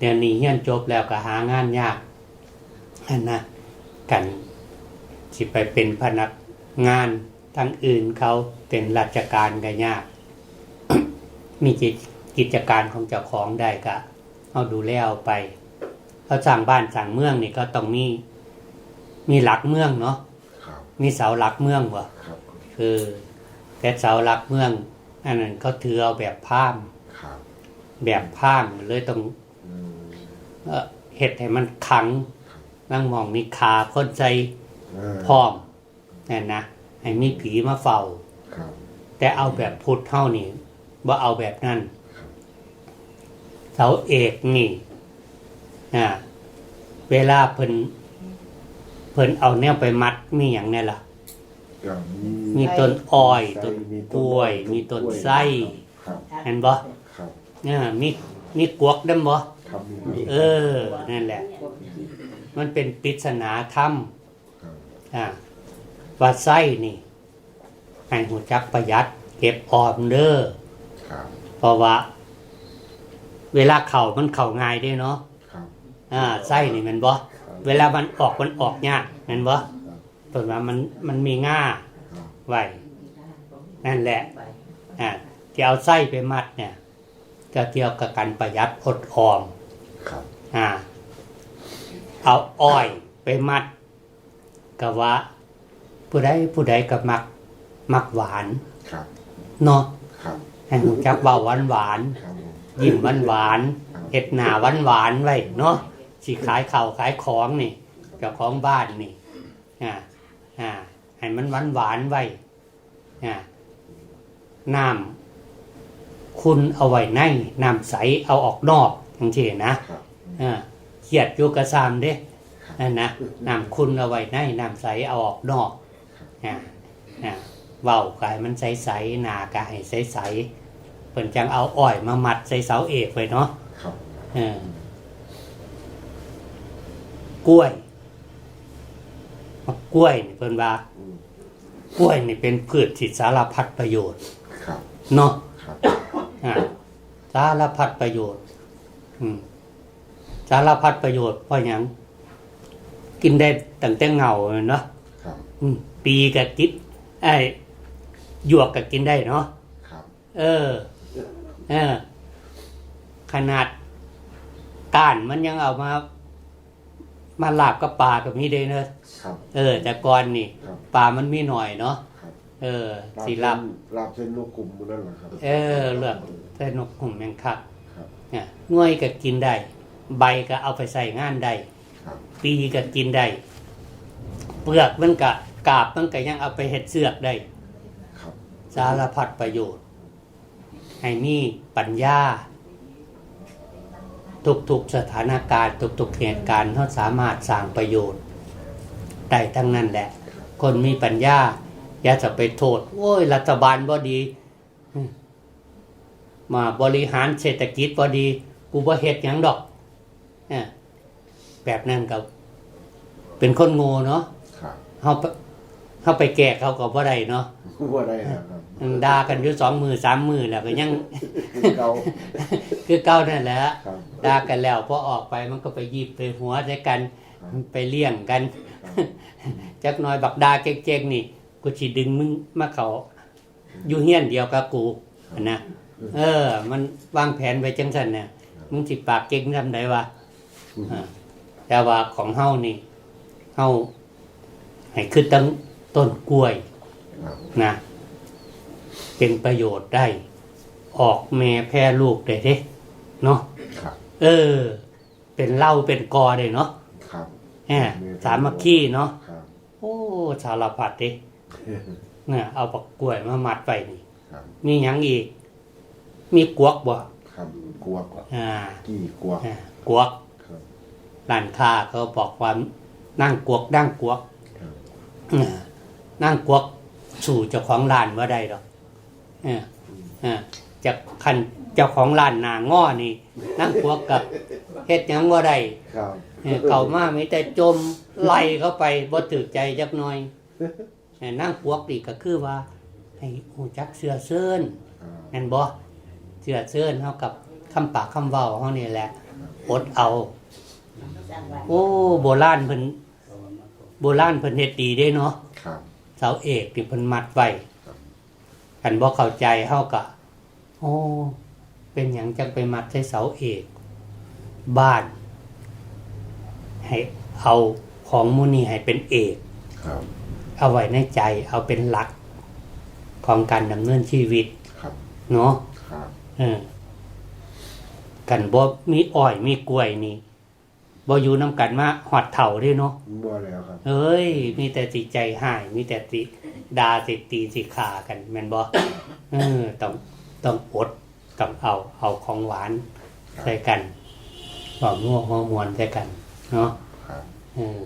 เดี๋ยวนี้เฮียนจบแล้วก็หางานยากอันนะกันสิไปเป็นพนักงานทั้งอื่นเขาเป็นราชการก็ยาก มีกิจกิจการของเจ้าของได้ก็เอาดูแลเอาไปเขาสั่งบ้านสั่งเมืองนี่ก็ต้องมีมีหลักเมืองเนาะครับมีเสาหลักเมืองวะครับคือแต่เสาหลักเมืองอันนั้นเขาถือเอาแบบพามครับแบบพามเลยต้องอืม เอ่อเห็ดให้มันขังนั่งมองมีขาคนใจเออพร้อมนั่นนะให้มีผีมาเฝ้าครับแต่เอาแบบพุทธเท่านี่ว่าเอาแบบนั้นเสาเอกนี่อ่าเวลาเพิ่นเพิ่นเอาแนวไปมัดมีอย่างเนี้ล่ะอย่างมีต้นอ้อยไส้ต้นมีกล้วย มีต้นไส้ครับเห็นบ่ครับเนี่ยมีมีกวกดํบ่ ครับมีเออ นั่นแหละ มันเป็นปริศนาธรรมครับอ่าว่าไส้นี่ ให้หูจักประหยัด เก็บออมเด้อครับเพราะว่า เวลาเข่ามันเข่าง่ายเด้เนาะครับอ่าไส้นี่แมันบ่เวลามันออกมันออกยากแมันบ่ครับเปิดว่ามันมันมีง่าครับไว้นั่นแหละอ่าที่เอาไส้ไปมัดเนี่ยจะเกี่ยวกับการประหยัดอดออม ครับอ่า เอาอ้อยไปมัดก็ว่าผู้ใดผู้ใดก็มัก มักหวานครับเนาะครับให้หูจักเบาหวานหวานครับผมๆยิ้มหวานหวานๆเห็ดหน้าหวานหวานๆไว้เนาะสิขายข้าวขายของนี่เจ้าของบ้านนี่อ่าอ่าให้มันหวานหวานๆไว้อ่าน้ำคุณเอาไว้ในน้ำใสเอาออกนอก จังซี่นะครับอ่าเขียดอยู่กระซามเด้นั่นนะน้ำคุณเอาไว้ในน้ำใสเอาออกนอกอ่าอ่าเว้ากายมันใสใสๆหนากายใสใสๆเพิ่นจังเอาอ้อยมามัดใส่เสาเอกไว้เนาะครับเออกล้วยกล้วยนี่เพิ่นว่า อืมกล้วยนี่เป็นพืชที่สารพัดประโยชน์ครับ เนาะครับอ่าสารพัดประโยชน์อืม สารพัดประโยชน์เพราะหยังกินได้ตั้งแต่เงาเนาะครับ อืมปีกับกินไอ้หยวกกับกินได้เนาะครับ เออ เออ ขนาดก้านมันยังเอามา มาลาบกับปลากับมีได้เนอะครับ เออ แต่ก่อนนี่ครับ ปลามันมีหน่อยเนาะครับ เออลาบสีเส้ลาบนลาบเส้นลูกกลุ่มนั่นแหละครับเออเลือกใส่นกหุ่มแมงคักครับ เนี่ยหน่วยก็กินได้ ใบก็เอาไปใส่งานได้ครับปีก็กินได้ เปลือกมันก็กาบมันก็ยังเอาไปเห็ดเสือกได้ครับสารพัดประโยชน์ ให้มีปัญญา ทุกๆสถานการณ์ ทุกๆเหตุการณ์เขาสามารถสร้างประโยชน์ได้ทั้งนั้นแหละ คนมีปัญญาอย่าจะไปโทษ โอ้ย รัฐบาลบ่ดี มาบริหารเศรษฐกิจบ่ดี กูบ่เฮ็ดหยังดอกเอ้อแบบนั้นก็เป็นคนโง่เนาะครับเฮาไปเฮาไปแก้เขาก็บ่ได้เนาะว่าได้ครับด่ากันอยู่สองมือสามมือแล้วก็ยังเราคือเก่านั่นแหละครับด่ากันแล้วพอออกไปมันก็ไปหยิบไปหัวใส่กันไปเลี่ยงกันจักหน่อยบักดาเจ๊กๆนี่ กูสิดึงมึงมาเขาอยู่เฮียนเดียวกับกูนะ เออ มันวางแผนไว้จังซั่นเนี่ยมึงสิปากเก่งทำได้วะอ่าแต่ว่าของเฮานี่เฮาให้คือตั้งต้นกล้วยครับนะเป็นประโยชน์ได้ ออกแม่แพร่ลูกได้เด้เนาะครับเออ เป็นเหล้าเป็นกอได้เนาะครับแหมสามัคคีเนาะครับโอ้สารพัดเด้เนี่ยเอาปักกล้วยมามัดไปนี่ครับมีหยังอีก มีกวกบ่ครับกวกอ่ากี่กวกอ่ากวกครับร้านค้าเขาบอกว่านั่งกวกนั่งกวกครับอ่านั่งกวกสู่เจ้าของร้านว่าได้ดอกเอ่าอ่าจากคันเจ้าของร้านหนาง้อนี่ นั่งกวกกับเฮ็ดหยังว่าได้ครับเออเก่ามามีแต่จมไล่เข้าไปบ่ถือใจจักหน่อยเออนั่งกวกนี่ก็คือว่า ให้หูจักเสือเซินอ่าแม่นบ่ เสือเซินเฮากับคำปากคำเว้าเฮานี่แหละอดเอา โอ้โบราณเพิ่นโบราณเพิ่นเฮ็ดดีเด้เนาะครับเสาเอกนี่เพิ่นมัดไว้ครับคันบ่เข้าใจเฮาก็โอ้เป็นหยังจังไปมัดใส่เสาเอก บ้าน ให้เอาของหมูนี่ให้เป็นเอกครับเอาไว้ในใจเอาเป็นหลักของการดำเนินชีวิตครับเนาะครับเออ กันบ่มีอ้อยมีกล้วยนี่บ่อยู่นํกันมาหอดเฒ่าเด้เนาะบ่แล้วครับ เอ้ย มีแต่สิใจหาย มีแต่สิดาสิตีสิขากันแม่นบ่เออต้องต้องอดต้องเอาเอาของหวานใส่กันหอมนัวหัวมวนใส่กัน เนาะครับเออ